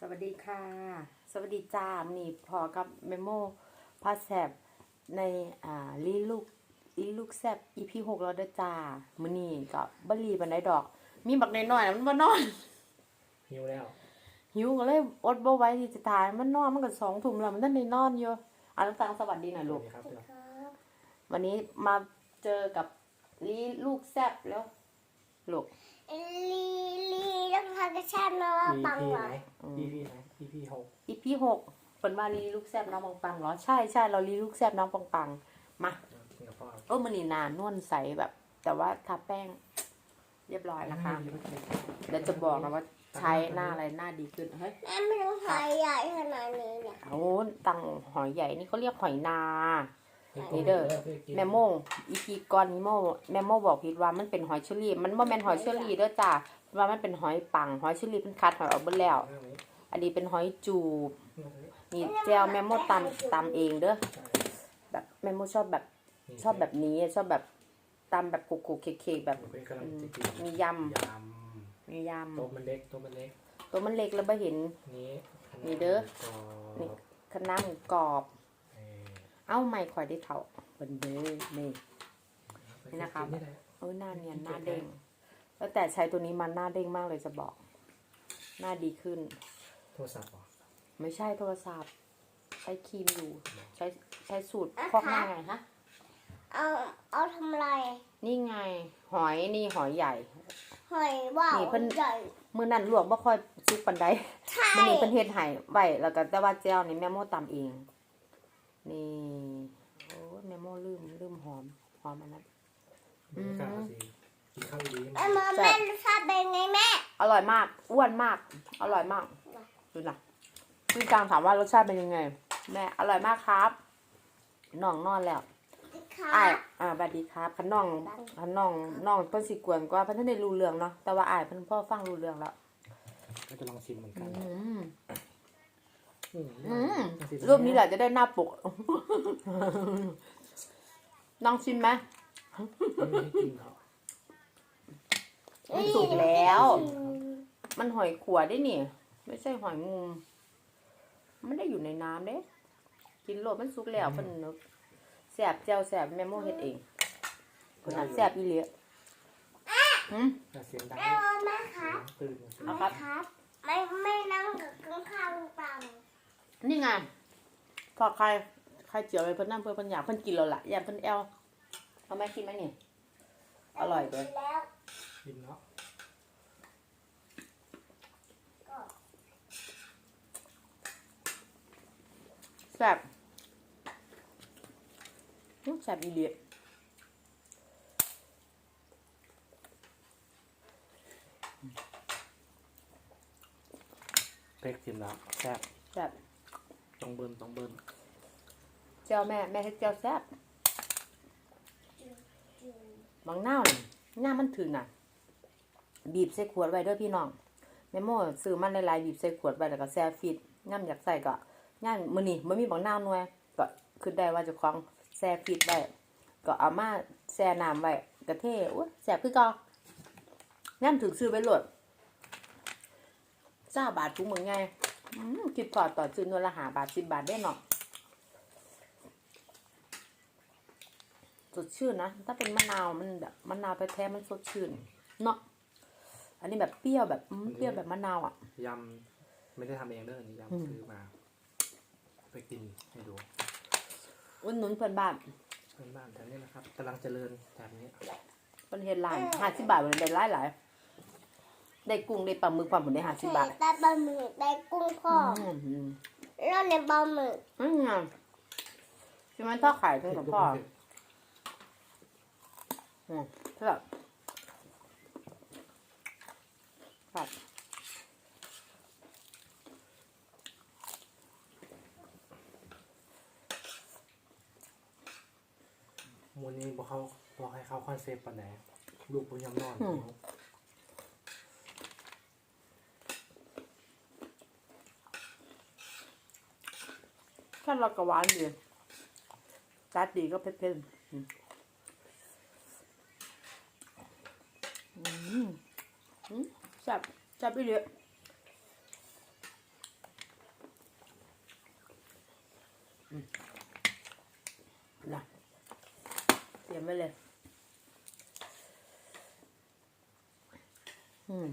สวัสดีค่ะ สวัสดีจ้ามื้อนี่พอกับเมโมพาแซบในอ่าลีลูกลีลูกแซบ EP หกแล้วเด้อจ้ามื้อนี้ก็บ่รีบันไดดอก มีบักน้อยๆน่ะมันบ่นอน หิวแล้ว หิวก็เลยอดบ่ไหว้ที่จะทายมันนอนมันก็สองทุ่มแล้วมันทันได้นอนอยู่อะน้ำตังสวัสดีหน่อยลูกสวัสดีครับวันนี้มาเจอกับลีลูกแซบแล้วลูกลีลี ต้องพากระชากมาว่ามีปังพี่เหรไหอมพี่พี่ไหมพี่พี่หก EP หกเปิดมาลีลูกแซบน้องปังปังเหรอใช่ใช่เราลีลูกแซบน้องปังปังมากินกับพ่อเออมันนี่นานนวลใสแบบ แต่ว่าทาแป้ง เรียบร้อยนะคะเดี๋ยวจะบอกนะว่าใช้หน้าอะไรหน้าดีขึ้นเฮ้ยแม่ไม่ต้องหายใหญ่ขนาดนี้เนี่ยโอ้ตังหอยใหญ่นี่เขาเรียกหอยนา นี่นี่เด้อ แมโมอีพีก่อนนี้โมแมโมบอกผิดว่ามันเป็นหอยเชอรี่ มันบ่แม่นหอยเชอรี่เด้อจ้า ว่ามันเป็นหอยปังหอยเชอรี่เป็นคัดหอยออกเบิดแล้ว อันนี้เป็นหอยจูบนี่แจวแมโมตำตำเองเด้อแบบแมโมชอบแบบชอบแบบนี้ชอบแบบตำแบบคุกๆเคกๆแบบเป็นกำลังจะกินมียยำมียำโต๊ะมันเล็กโต๊ะมันเล็กำตัวมันเล็กแล้วบ่เห็นนี้นี่เด้อกรอบนี่คะน้าหมูกรอบ เอ่อเอ้าไม่ข่อยได้เท่าเบิ่นเด้อนี่นี่นะครับกิได้เออหน้าเนียนหน้าเด้ง แล้วแต่ใช้ตัวนี้มันหน้าเด้งมากเลยจะบอก หน้าดีขึ้น โทรศัพท์เหรอไม่ใช่โทรศัพท์ ใช้ครีมอยู่ ใช้ใช้สูตรพอกหน้าไงฮะ เอาเอาทำอะไรนี่ไง หอยนี่หอยใหญ่ หอยว่าวนี่เพิ่น ใหญ่ มื้อนั้นลวกบ่ค่อยสุกปานใดใช่มันนี่เป็นเฮ็ดไห้ไว้แล้วก็แต่ว่าแจ้วนี่แม่โมตำเอง นี่โอ้ยแม่โมลืมลืมหอมหอมอันนั้นบรรยากาศสิกินข้าวดีๆ แม่มาแม่รสชาติเป็นไงแม่อร่อยมาก อ้วนมาก อร่อยมาก ดูนะพี่กลางถามว่ารสชาติเป็นยังไง แม่ อร่อยมากครับน้องนอนแล้วค่ะอ้ายอ่าสวัสดีครับคันน้องคันน้องน้องเพิ่นสิกวนกว่าเพิ่นทันได้รู้เรื่องเนาะ แต่ว่าอ้ายเพิ่นพ่อฟังรู้เรื่องแล้ว ก็จะลองชิมเหมือนกันอืมอืมอืมลองชิมรูปนี้แหละจะได้หน้าปกน้องชิมไหมไม่ให้กินเหรอ มันสุกแล้ว มันหอยขวดได้นี่ ไม่ใช่หอยมุมมันได้อยู่ในน้ำเด้กินโลดมันสุกแล้วเพิ่นนึกแสบเจียวแสบแม่โมเฮ็ดเองคนนั้นแสบอีเหลียหืมแต่เสียงดังแม่ว่าแม่ครับตื่นเอาครับแม่ครับ ไม่ไม่นั่งกับข้างข้างปังนี่ไงพอใครใครเจียวไปเพิ่นนั่งเพิ่นเพิ่นอยากเพิ่นกินแล้วล่ะอยากเพิ่นแอลเอาแม่กินไหมนี่อร่อยเลย แล้วกินเนาะก็แสบอื้อแสบอีเหลียเป๊กชิมแล้วแซ่บแสบต้องเบิ้ลต้องเบิ้ลเจียวแม่แม่เฮ็ดเจียวแสบบางหน้าวนี่หน้ามันถึงน่ะ บีบใส่ขวดไว้ด้วยพี่น้องแม่โม่ซื้อมันหลายๆบีบใส่ขวดไว้แล้วก็แช่ฟิตย่ำอยากใส่ก็ย่างมือนี้บ่มีบางหน้าวหน่วย ก็คือได้ว่าจะคล้องแช่ฟิตไว้ก็เอามาแช่น้ำไว้กระเทอุ้ยแซ่บคือก่าย่ำถึงซื้อไว้โหลดจ้าบาทถุงมึงไงอคิดพอต่อซื้อนวละหาบาทสิบบาทได้เนาะสดชื่นนะ ถ้าเป็นมะนาวมันแบบมะนาวแท้ๆมันสดชื่น เนาะ อันนี้แบบเปรี้ยวแบบอืมเปรี้ยวแบบมะนาวอะ ยำไม่ได้ทำเองเด้อนี่อืม ยำซื้อมา ไปกินให้ดูอุ่นหนุนเพื่อนบ้านเพื่อนบ้านแถวนี้นะครับกำลังเจริญแถบนี้เป็นเฮ็ดร้านห้าสิบบาทเลยได้หลายหลายๆได้กุ้งได้ปลาหมึกความผลได้ห้าสิบบาทได้ปลาหมึกได้กุ้งพ่ออืมอืมแล้วในปลาหมึกอืมใช่ไหมทอดไข่ทั้งกับพ่อ อืมใช่แบบ ครับมูลนี้บอกเขาบอกให้เขาคอนเซปต์ปะแหนลูกปุญยำนอนแค่เรากระหวานดีจัดดีก็เผ็ดๆ จับจับไปเลยอะนะเสียมไม่เลย อืม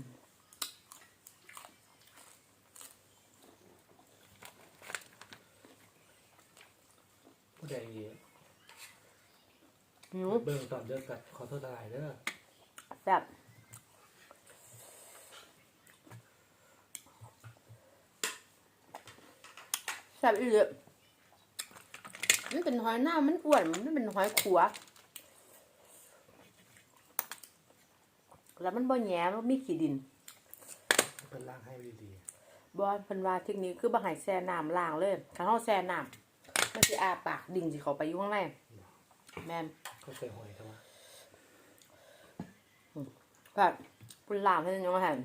ผู้ใดหิวเบิ่งตอนเดินกัดขอโทษทลายเด้อ แซ่บ ซ่บอีหลีมันเป็นหอยหน้ามันอ้วน มันไม่เป็นหอยขัว แล้วมันบ่แหย่มันมีขี้ดินเป็นล่างให้ดีบอลเพิ่นว่าเทคนิคคือบ่ให้แช่น้ำล้างเลยถ้าเฮาแช่น้ำมันสิอาปากดิ่งสิเข้าไปอยู่ข้างในแม่นๆเขาใส่หอยแต่ว่าก็ปุ่นล้างให้ยังว่าหั่น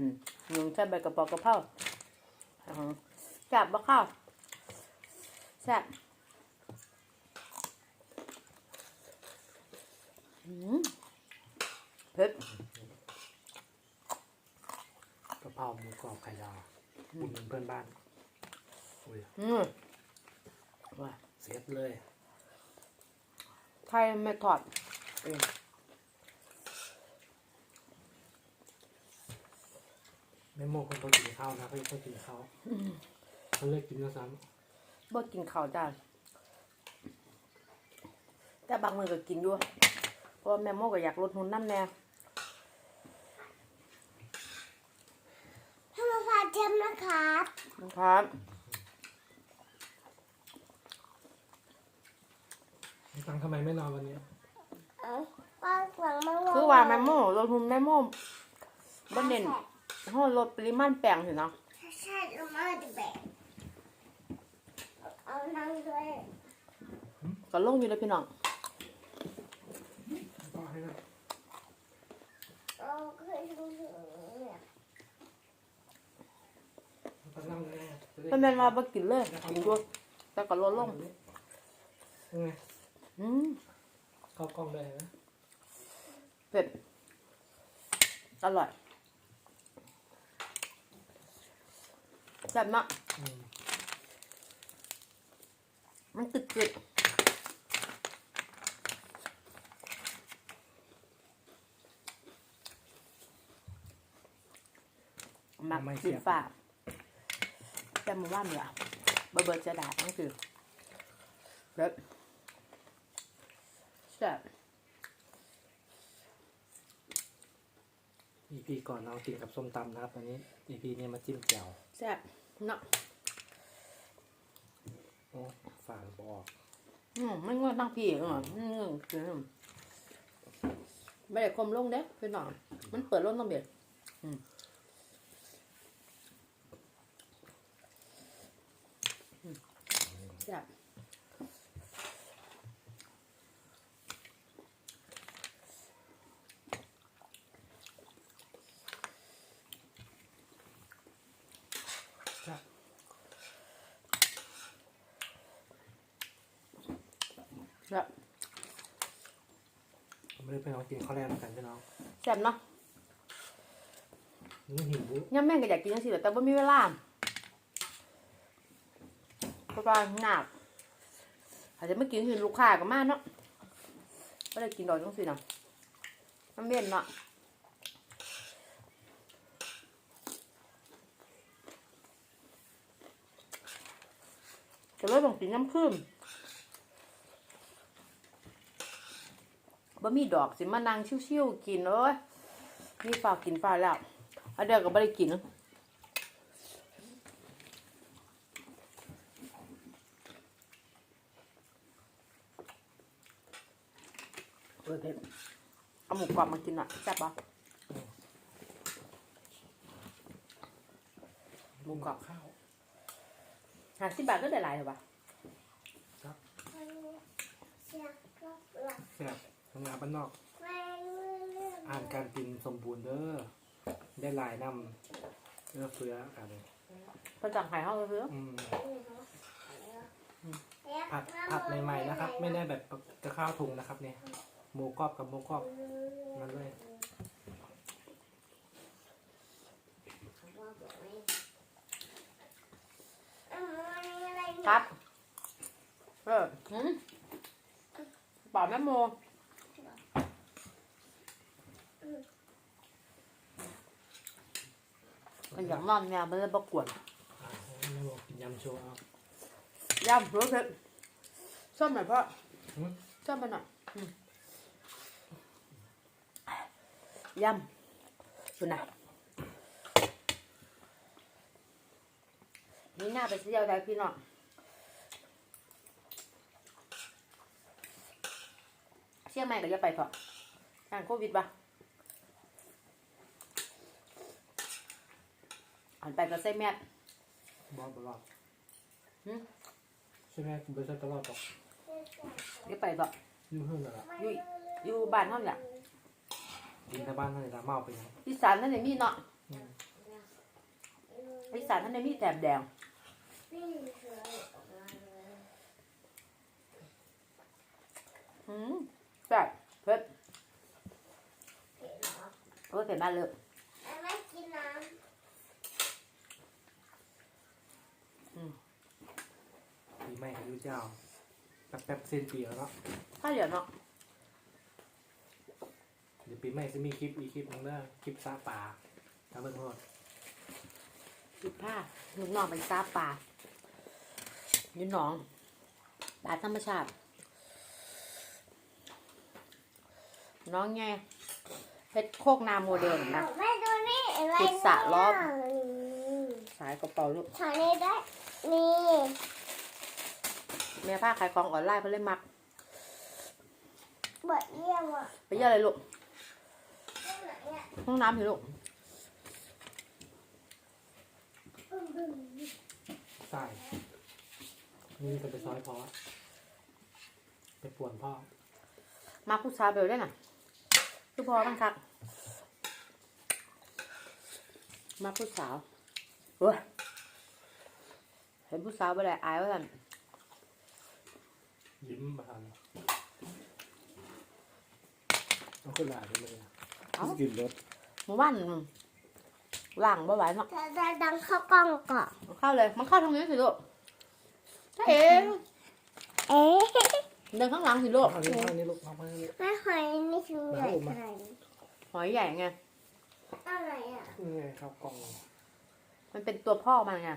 ยุงใส่ใบกระเป๋ากระเพราอือฮึแซ่บบ่ข้าว แซ่บอืมเผ็ดกะเพราหมูกรอบไข่ดาวอุ่นเพื่อนบ้านอุ้ยอืมว่าเสียบเลยไทยไม่ทอดเองแม่โมคนโตกินข้าวนะเขาเขากินข้าวเขาเลิกกินแล้วซ้ บ่กินข้าวจ้าแต่บางมื้อก็กินอยู่เพราะว่าแม่โมก็อยากลดหุ่นน้ำแน่ธรรมศาสตร์เจมนะครับนะครับำตังทำไมไม่นอนวันนี้เอ้าป้าหลังมาคือว่าแม่โมลดหุ่นแม่โมบ่เน้นเฮาลดปริมาณแป้งสิเนาะใช่ลงมาจะแบกเอา นั่งด้วยก็ลงอยู่เลยพี่น้องก็ให้นะเอาเคยดูถึงเนี่ยก็นั่งแน่จะได้เพิ่นแม่นว่าบ่กินเลยกินอยู่แต่ก็ลดลงยังไงอืมเข้ากล้องได้นะเผ็ดอร่อยแซ่บมาก อืม มันกึดๆมักสีฟ้าแต่หมือว่านเนี่ยเบอร์เบอร์จะด่านั่นคือแบบแซ่บอีพีก่อนเรากินกับส้มตำนะครับวันนี้อีพีนี้มาจิ้มแจ่วแซ่บเนาะโอ้ฝาง บอกอืมไม่ง่วงตั้งพี่เอออืมคือไม่ได้คมลงเด้พี่น้องมันเปิดลงต้องเบียดอืมอืมแซ่บ จ้ะ แซ่บ ไม่ได้ไปน้อง กินข้าวแรกกันพี่น้องแซ่บเนาะนี่หิวย่าแม่งก็อยากกินจังสิแหละแต่ว่ามีเวลาเพราะว่าหนักอาจจะไม่กินคือลูกค้าก็มาเนาะก็เลยกินดอกจังสิเนาะน้ำเย็นเนาะจะเลยต้องกินน้ำผึ้ม บ่มีดอกสิมานั่งชิวๆกินเอ้ยมีฝากกินฝากแล้วอันเดียวก็ไม่ได้กินเออเผ็ดเอาหมูกรอบมากินอะแซ่บปะหมูกรอบข้าวห้าสิบบาทก็ได้หลายเหรอปะเสียก็หลับแซ่บทำงานบ้านนอกไปเรื่อยอ่านการกินสมบูรณ์เด้อ ได้หลายนำเอื้อเฟื้อกัน ประจังไข่ห้องเพื่ออืมๆผัดผัดใหม่ๆนะครับ ไม่ได้แบบจะข้าวถุงนะครับ เนี่ย หมูกรอบกับหมูกรอบนั่นเลยเอาอะไรเนี่ยครับไปเออหืมเปล่าแม่โม มันอยากนอนแมวมันเลยประกวดอะไม่บอกกินยำโชว์เอายำรู้เผ็ดชอบไหมพ่อหืมชอบมันหน่อยอืมยำดูนะนี่หน้าไปเที่ยวได้พี่น้องเชียงใหม่ก็จะไปเถอะทางโควิดปะ อันไปก็ใส่แมสบอสตลอดหืมใช่ไหมคุณไปใช้ตลอดต่อเดี๋ยวไปเถอะยุ่งขึ้นแล้วล่ะอยู่อยู่บ้านเท่านี้กินแต่บ้านเท่าไหร่ละเมาไปยังอีสานนั่นเลยมีเนาะอืมอีสานนั่นเลยมีแถบแดงอืมแซ่บเผ็ดโอ้ยเผ็ดมากเลย ไม่กินน้ ปีใหม่กับยูเจ้าแป๊บแป๊บๆเส้นปีแล้วเนาะข้าวเหนียวเนาะเดี๋ยวปีใหม่จะมีคลิปอีกคลิปหนึงเด้อคลิปซาป่าทำเบิ่งโทษสิบผ้าลูกน้องไปซาปลาอยู่หนองปลาธรรมชาติ น้องไงเพชรโคกนาโมเดลนะำไม่ดูนี่อะไรขุดสระรอบนี่สายกระเป๋าลูกถอนนี้ได้นี่ แม่ผ้าขายของออนไลน์เขาเลยมักบดเยี่ยมอะไปเยอะเลยลูกเรื่องไหนอะห้องน้ำสิลูกบึ้มบึ้มใส่นี่จะไปซอยพอไปป่วนพ่อ มาผู้ชายเบลได้น่ะคือพอมันคักมาผู้สาวเว้ยเห็นผู้สาวไปเลยอายว่าสั่น ยิ้มมาทันเอาขึ้นหลายไปเลยอะเอ้ากินรถเมื่อวานล่างบ่ไหวเนาะจะจะดังเข้ากล้องก่อนเอาเข้าเลย มันเข้าทางนี้สิลูกใช่เองเอ๊ะเดินข้างหลังสิลูกเอานี้เอานี้ลูกเอาไปนี่แม่หอยนี่คือใหญ่ขนาดนี้หอยใหญ่ไง อะไรอะนี่ไงครับกล่องมันเป็นตัวพ่อมันไง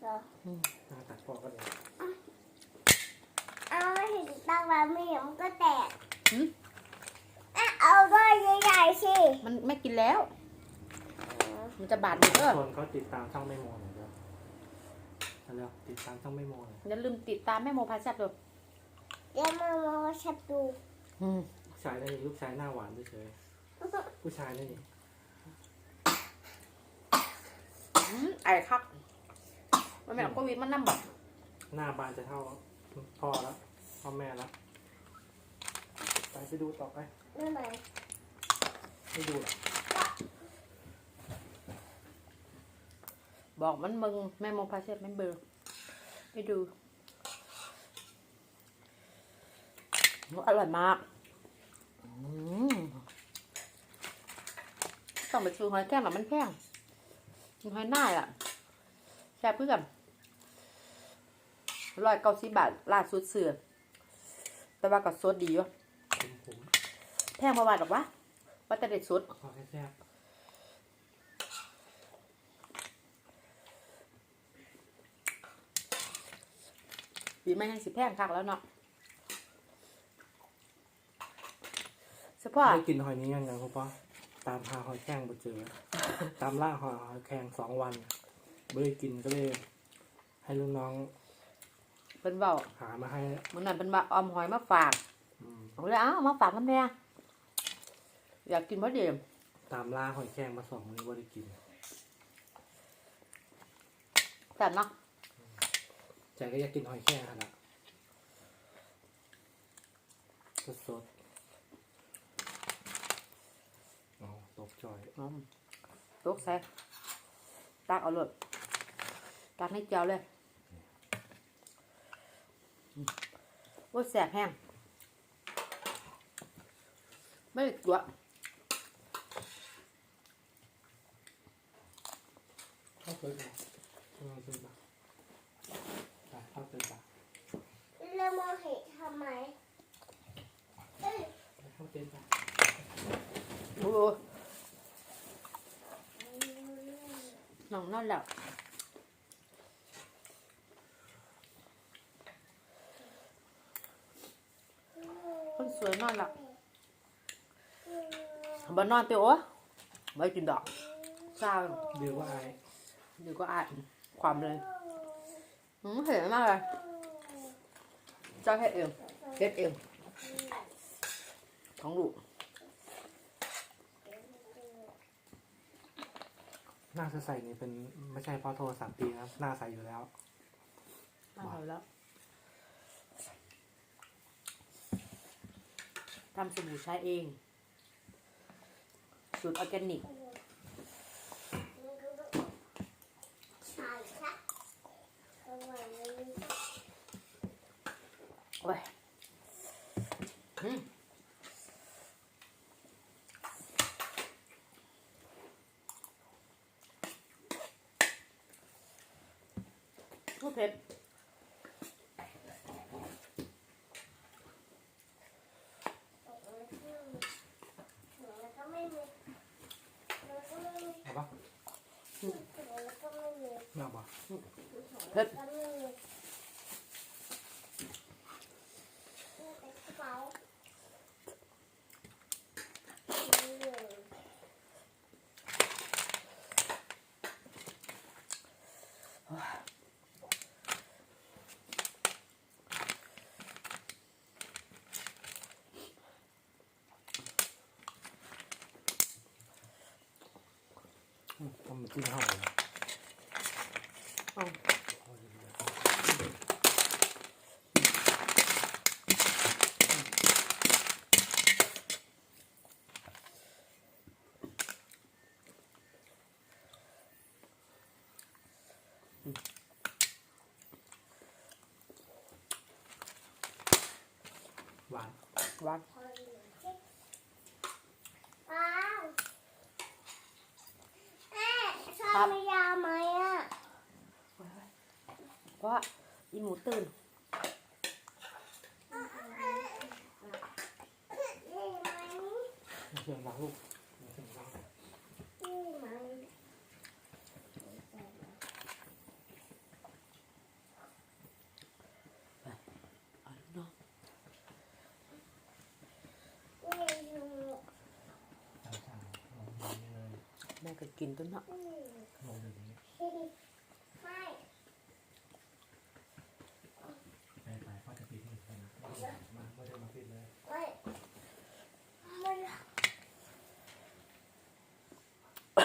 เหรอ หน้าตัดพ่อก็เลยเอาไม่ถึงตั้งแล้วไม่เดี๋ ยวมันก็แตกหืมอะเอาด้วยใหญ่ๆสิมันไม่กินแล้ว มันจะบาดมือเด้อคนเขาติดตามช่องไม่โมหน่อยเด้อเอาเร็วติดตามช่องไม่โมหน่อยอย่าลืมติดตามแม่โมพาแซ่บด้วยเดี๋ยวมามาชัดดูอืมลูกชายได้ลูกชายหน้าหวานเฉยๆผู้ชายได้นี่อืมไอ้คักมันแบบโควิดมันนั่งแบบหน้าบานจะเท่าพ่อแล้วพ่อแม่แล้ว ไปไปดูต่อไปไม่ไหนไม่ดูหรอกบอกมันมึงแม่โมพาแซ่บไม่เบอร์ไม่ดูโอ้อร่อยมากต้องไปซื้อหอยแครงหรอมันแพงกินหอยหน้าอะแซ่บเพื่อนร้อยเก้าสิบบาทล่าสุดเสือแต่ว่าก็สดดีอยู่ผมผม แพงประวัติหรอกวะว่าแต่เด็ดสุดขอแค่แซ่บปีไม่ยังสิแพงคักแล้วเนาะเฉพาะได้กินหอยนี้ยังไงครับพ่อตามหาหอยแครงมาเจอ ตามล่าหอยหอยแครงสองวันไม่ได้กินก็เลย ให้ลูกน้องเป็นเบาหามาให้มื่อนั้นเป็นว่าออมหอยมาฝากอืมเอาเลยเอ้าเอามาฝากน้ำแน่ อยากกินพอดีตามล่าหอยแครงมาสองมื้อไม่ได้กินแต่บเนาะใจก็อยากกินหอยแครงขนาดสดสดๆอ๋อตกจอยอืมตกใส่ตักเอาเลยตักให้เจียวเลยอืมโอ้ยแสบแห้งไม่ได้ตัว เข้าเติมเข้าเติมปะไปเข้าเติมปะมองเห็นทำไมเอ้ยเข้าเต็นท์ไปโอ้น้องนอนแล้วคนสวยนอนแล้วบ่นอนเตียวโอ้ไม่กินดอกเศร้าเดี๋ยวว่าไอ้ เดี๋ยวก็อ่านความเลยอืมเห็นมากเลยเจ้าเฮ็ดเองเฮ็ดเองของลูกหน้าใสๆนี่เป็นไม่ใช่เพราะโทรศัพท์ตีนะครับหน้าใสอยู่แล้ว มาเอาแล้วทำสบู่ใช้เอง สูตรออร์แกนิก ใช่ค่ะเอาไว้ในนี้ โอ้ยอืมโอเคแล้วก็ไม่มีแล้วก็ไม่มีเอาปะแล้วก็ไม่มีไม่เอาปะเผ็ด แล้วไม่มีแต่กระเป๋า ทำกินหอยเอาเอาเลย หวาน หวาน ว้าวแม่ชอบมียาไหมอะ เพราะว่าอีห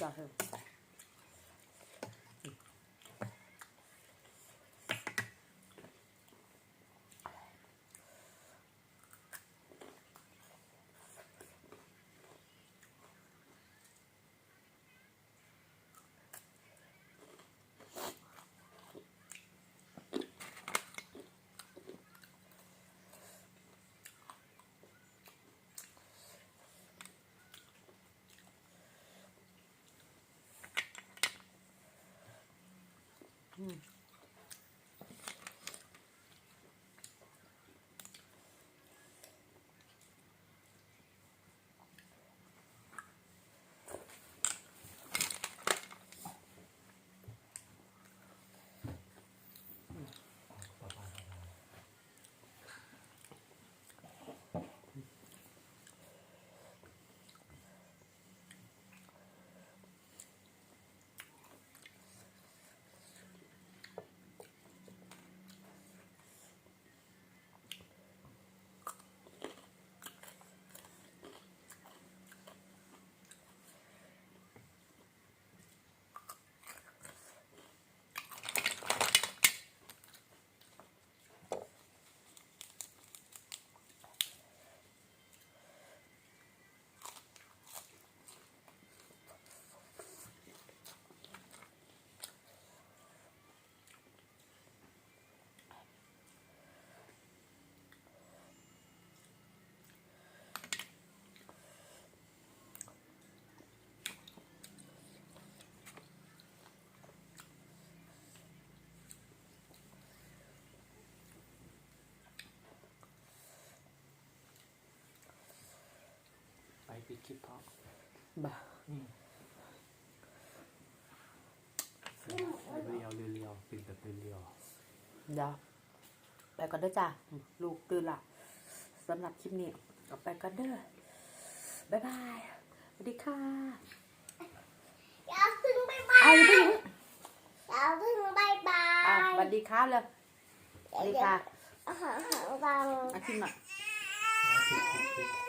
จ้าเ Mm. ปิดคลิปเพราะบ่าอืมเรียวๆเรียวๆปิดแบบเรียวเดี๋ยวไปก่อนเด้อจ้าลูกตื่นละสำหรับคลิปนี้ก็ไปก่อนเด้อบ๊ายบายสวัสดีค่ะอย่าพึ่งบายบาเอายอย่าเพิ่งอย่าพึ่งบายบาอะยสวัสดีค่ะเลยสวัสดีค่ะอาหารหางดังอาคิมอะๆแล้วปิดคลิปปิด